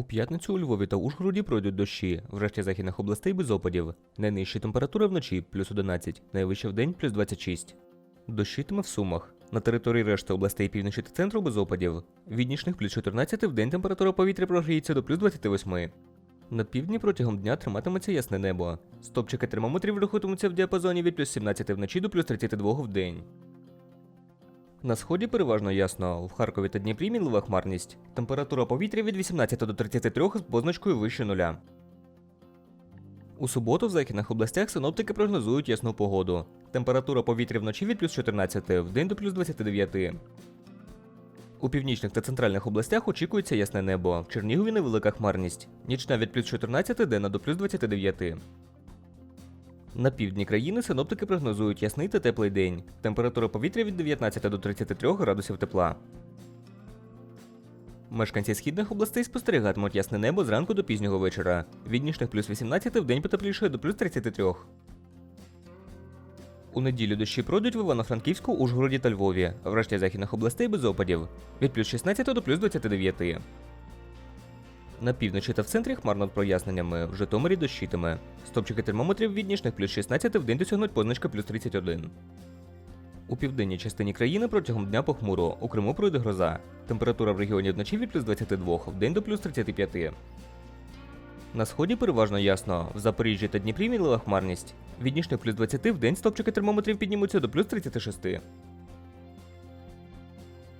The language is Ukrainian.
У п'ятницю у Львові та Ужгороді пройдуть дощі, в решті західних областей без опадів. Найнижча температура вночі плюс 11, найвища в день плюс 26. Дощитиме в Сумах. На території решти областей півночі та центру без опадів. Від нічних плюс 14 в день температура повітря прогріється до плюс 28. На півдні протягом дня триматиметься ясне небо. Стопчики термометрів рахуватимуться в діапазоні від плюс 17 вночі до плюс 32 в день. На сході переважно ясно. В Харкові та Дніпрі мінлива хмарність. Температура повітря від 18 до 33 з позначкою вище нуля. У суботу в західних областях синоптики прогнозують ясну погоду. Температура повітря вночі від плюс 14, в день до плюс 29. У північних та центральних областях очікується ясне небо. В Чернігові невелика хмарність. Нічна від плюс 14, денна до плюс 29. На півдні країни синоптики прогнозують ясний та теплий день. Температура повітря від 19 до 33 градусів тепла. Мешканці східних областей спостерігатимуть ясне небо зранку до пізнього вечора. Від нічних плюс 18 в день потеплішає до плюс 33. У неділю дощі пройдуть в Івано-Франківську, Ужгороді та Львові, в решті західних областей без опадів. Від плюс 16 до плюс 29. На півночі та в центрі хмарно з проясненнями, в Житомирі дощитиме. Стопчики термометрів від нічних плюс 16 в день досягнуть позначка плюс 31. У південній частині країни протягом дня похмуро, у Криму пройде гроза. Температура в регіоні вночі від плюс 22, в день до плюс 35. На сході переважно ясно. В Запоріжжі та Дніпрі мінлива хмарність. Від нічних плюс 20 в день стопчики термометрів піднімуться до плюс 36.